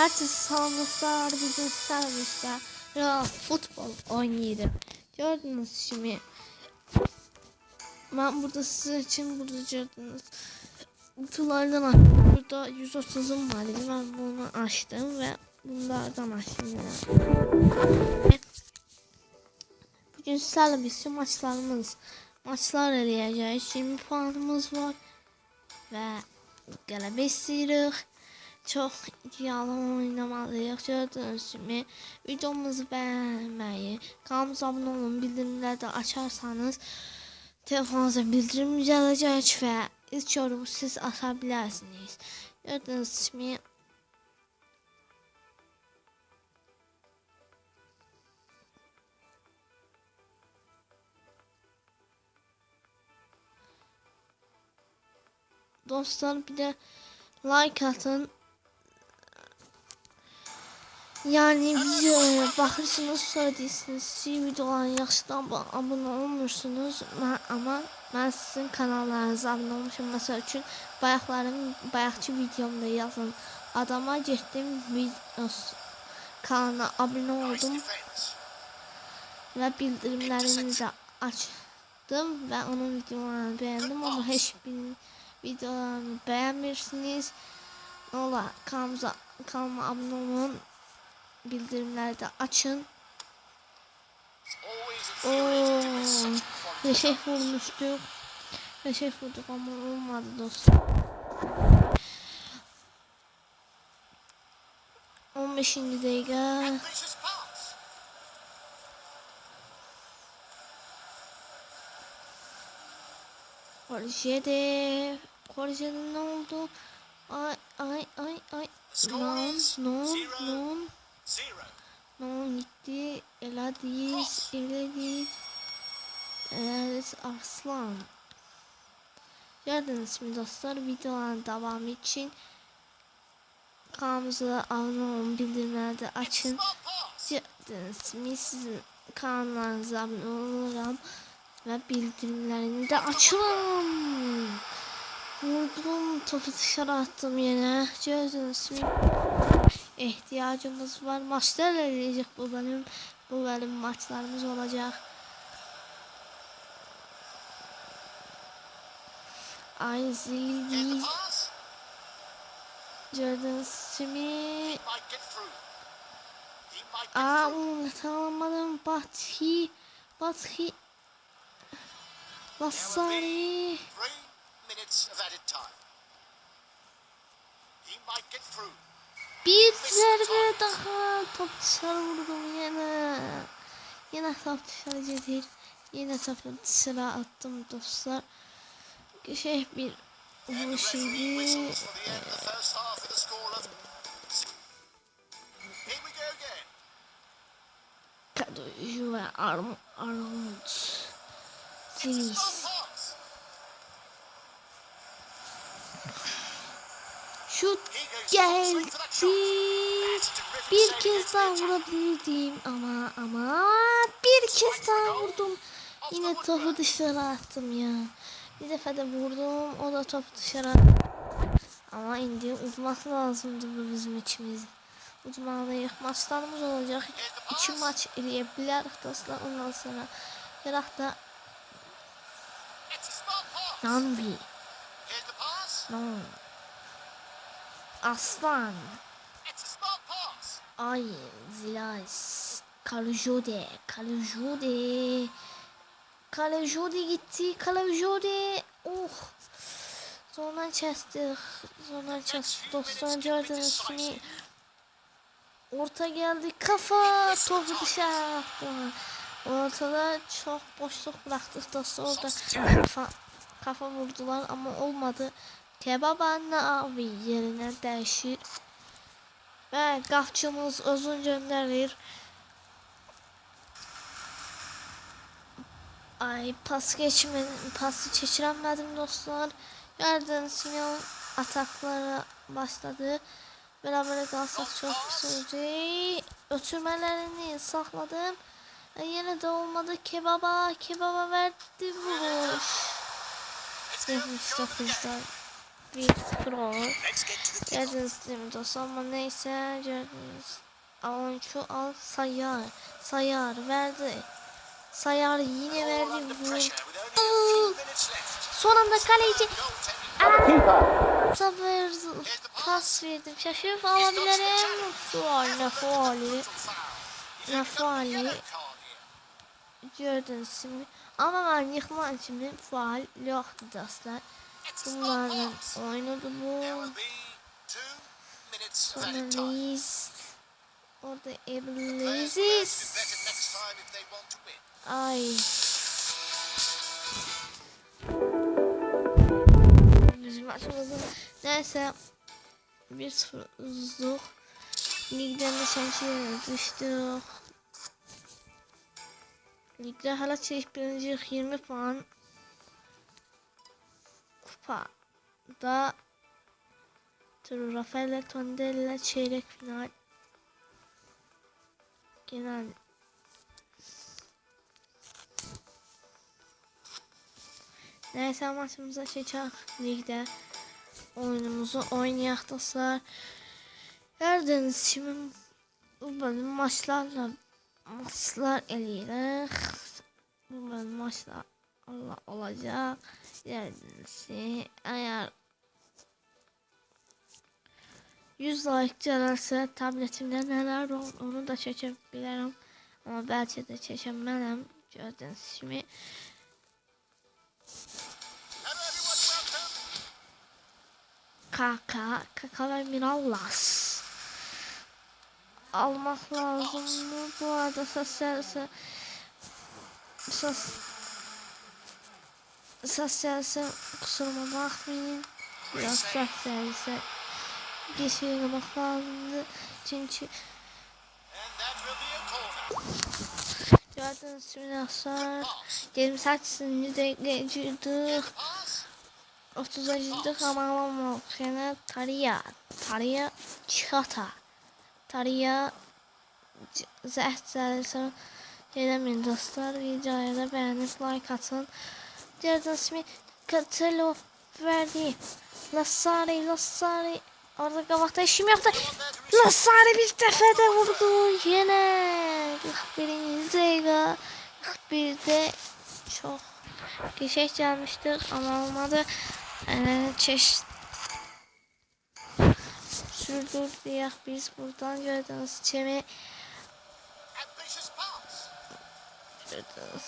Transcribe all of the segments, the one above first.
Herkese salam dostlar. Bugün sizlerle Real futbol oynayırıq. Gördünüz kimi. Ben burada sizin için burada gördünüz. Kutulardan açtım. Burada 130'um var. Ben bunu açtım ve bunlardan açtım. Yani. Bugün sizlerle sürü maçlarımız maçlar eləyəcəyik. 20 puanımız var və qələbə. Çox iddialı oynamalıyıq. Gördüyünüz kimi videomuzu bəyənməyi, kanalımıza abunə olun, bildirimləri də açarsanız telefonunuza bildirim gələcək və ilk siz ata bilərsiniz. Gördüyünüz dostlar bir de like atın. Yani videoya bakırsınız sonra deyirsiniz ki videoların yaxşıdan abone olmursunuz mən, ama ben sizin kanallarınıza abone olmuşum. Mesela üçün bayaqların bayaqçı videomda yazın adama getdim videos kanalına abone oldum ve bildirimlerini de açtım ve onun videolarını beğendim ama heç bir videolarımı beğenmirsiniz. Ola kanalıma abone olun. Bildirimleri de açın. Oo, Reşef vurmuştuk. Reşef vurduk ama olmadı dostlar. 15. dakika. Korjede. Korjede ne oldu? Ay ay ay ay. Non non non. Non gitti. Eladiz. Eladiz. Eladiz Arslan. Gördünüz mü dostlar videoların devamı için kanalımıza abone olun bildirimleri de açın. Gördünüz mü sizin kanallarınıza abone olurum ve bildirimlerini de açıyorum. Vurdum topu dışarı attım yine. Gördünüz mü? İhtiyacımız var. Maçlar eləyəcək bu benim. Bu benim maçlarımız olacak. Ay zil pass. Gördünüz mü? Aa through. unutamadım. Bathi. Bathi. Lassari. Three minutes of added time. He might get through. Bir zərбə daha top dışarı vurdum yine. Yine top dışarı gelir. Yine topu dışarı attım dostlar. Şey bir vuruş Three idi. whistles for the end Şut geldi. Bir kez daha vurabilirdim ama ama bir kez daha vurdum. Yine topu dışarı attım ya. Bir defa da vurdum o da topu dışarı attı. Ama indi uzmak lazımdı bu bizim içimiz. Uzmalıyıq. Maçlarımız olacak. İki maç eləyə dostlar. Ondan sonra yaraq da. Nanvi. No. Aslan. Ay Zilas. Kalejode. Kalejode. Kalejode gitti. Kalejode. Oh. Sonra kestik. Sonra kestik. Dostlar gördüğünüz gibi. Orta geldi. Kafa. Topu dışarı attı. Ortada çok boşluk bıraktık dostlar. Orada kafa, kafa vurdular ama olmadı. Kebap anne abi yerine değişir. Ve kahçımız uzun gönderir. Ay pas geçmedim, pası çeşiremedim dostlar. Gördüğünüz gibi ataklara başladı. Beraber kalsak çok güzeldi. Ötürmelerini sakladım. E, yine de olmadı. Kebaba, kebaba verdi vuruş. 79'dan bir sıfır olur. Geldiniz istedim dostum ama neyse gördünüz. Alın şu al sayar. Sayar verdi. Sayar yine verdi. Son anda kaleci. Ah! Sabır pas verdim. Şaşırıp alabilirim. Fual ne fuali. Ne fuali. Gördünüz şimdi. Ama ben yıkmak şimdi fual yoktu dostlar. Bunlarla pass. oynadı There bu. will be two minutes of Sonra. Reis. Orada win. Ay. Bizim maçımızın neyse 1-0 uzduk. Ligden de şansiyere düştük. Ligde hala birinci 20 puan. Kupa da Turu Rafael Tondela çeyrek final. Genel Neyse maçımıza geçelim ligde. Oyunumuzu oynayaq dostlar. Gördüğünüz kimi bu bölüm maçlarla maçlar eləyirik. Bu bölüm maçlar Allah olacak. Gördüğünüz kimi eğer 100 like gələrsə tabletimdə nələr olur onu da də çəkəmərəm. Gördüyünüz kimi Hello everyone, welcome. Kaka, Kaka ve Mirallas. Almak lazım mı? Bu arada sosyalse sos sosyalse kusuruma bakmayın. Biraz sosyalse yapmak lazımdı. Çünkü gibi dostlar 28. dakikaya girdik. Pass. 30 ama yine Tariya, Tariya Çata, Tariya Zəhcəlisə eləməyin dostlar. Videoya da bəyənib like atın. Gördüyünüz kimi Katelo verdi. Lasari, Lasari. Orada qabaqda işim yoxdur. Lasari bir dəfə də vurdu. Yenə 41-ci dəqiqə 41-də çox Geçeş gelmiştir ama olmadı. Ee, çeş sürdür diye biz buradan gördüğünüz çemi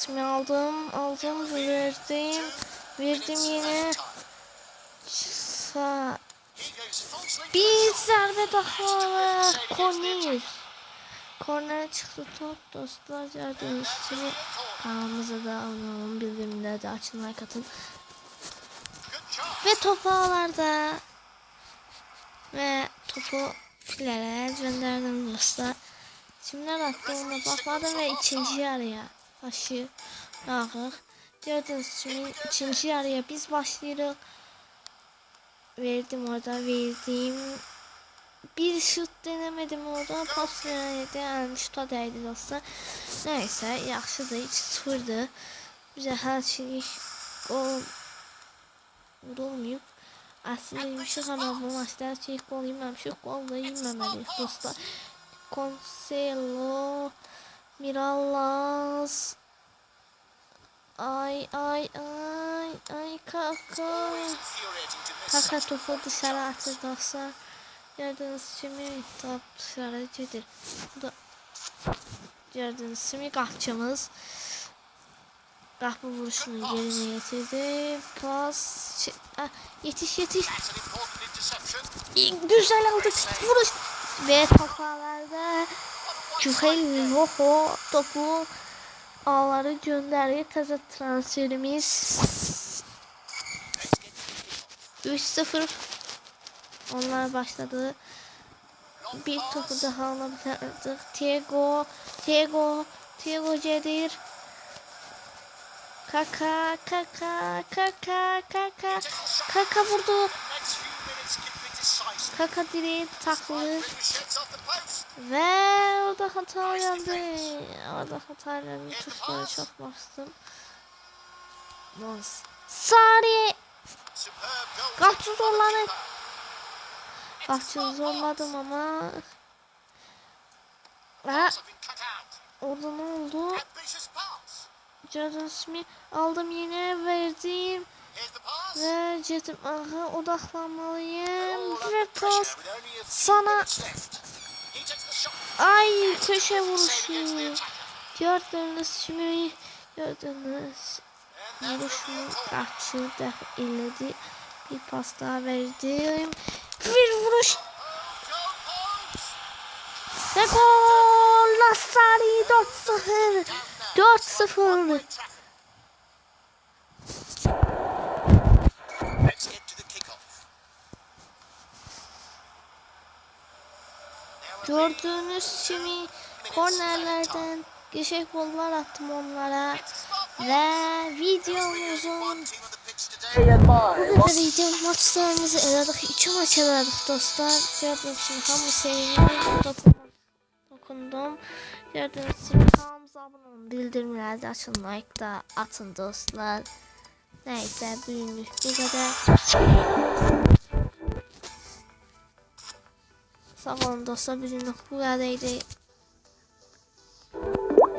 çemi aldım aldım verdim verdim yine swing. bir zərbe daha ve korner korner çıktı top dostlar gördüğünüz çemi kanalımıza da abone bildirimleri de açın like atın. Ve topu ağlarda. Ve topu filere gönderdim dostlar. Kimler attı ona bakmadım ve ikinci yarıya başı yağıq. Gördüğünüz kimi ikinci yarıya biz başlayırıq. Verdim orada verdim. Bir şut denemedim orada pas verdi. Yani şuta dəydi dostlar. Neyse yaxşıdır 2-0'dır. Bizə hər şey gol vurulmayıb. Aslında yumuşak ama bu maçta şey gol yememişik. Gol da yememeliyiz dostlar. Cancelo, Mirallas. Ay ay ay ay kaka. Kaka topu dışarı atır dostlar. Gördüğünüz kimi top dışarı gelir. Bu da gördüğünüz kimi qapçımız. Qapı vuruşunu yerinə yetirdi. Pas. yetiş yetiş. Güzel aldık. Vuruş. Ve topalarda Kühel Roho topu ağları gönderdi. Taze transferimiz 3-0 onlar başladı. Bir topu daha alabilirdik. Thiago, Thiago, Thiago Cedir. Kaka, Kaka, Kaka, Kaka. Kaka vurdu. Kaka direği taklı. Ve orada hata geldi. Orada hata geldi. Tuşlara çok bastım. Nos. Sari. Qapçı zorlanır. Qapçı zorladım ama. Ha, orada ne oldu? Jordan Smith aldım yine verdim. Ve cetim aha odaklanmalıyım. Ve pas. sana- Ay köşe vuruşu. Gördünüz şimdi. Gördünüz. Goal. kaçı def illedi. Bir pas daha verdim. Bir vuruş ve gol. Lasari 4-0. 4-0. Gördüğünüz şimdi kornerlerden geçek gollar attım onlara. Ve videomuzun. Bu kadar video maçlarımızı elədik. İki maç elədik dostlar. Gördüğünüz kimi hamı sevindim. Dokundum. Dokundum. Gördüğünüz kimi kanalımıza abone olun. Bildirimləri də açın. Like da atın dostlar. Neyse bugünlük bu kadar. Sağ olun dostlar. Bugünlük bu kadar idi.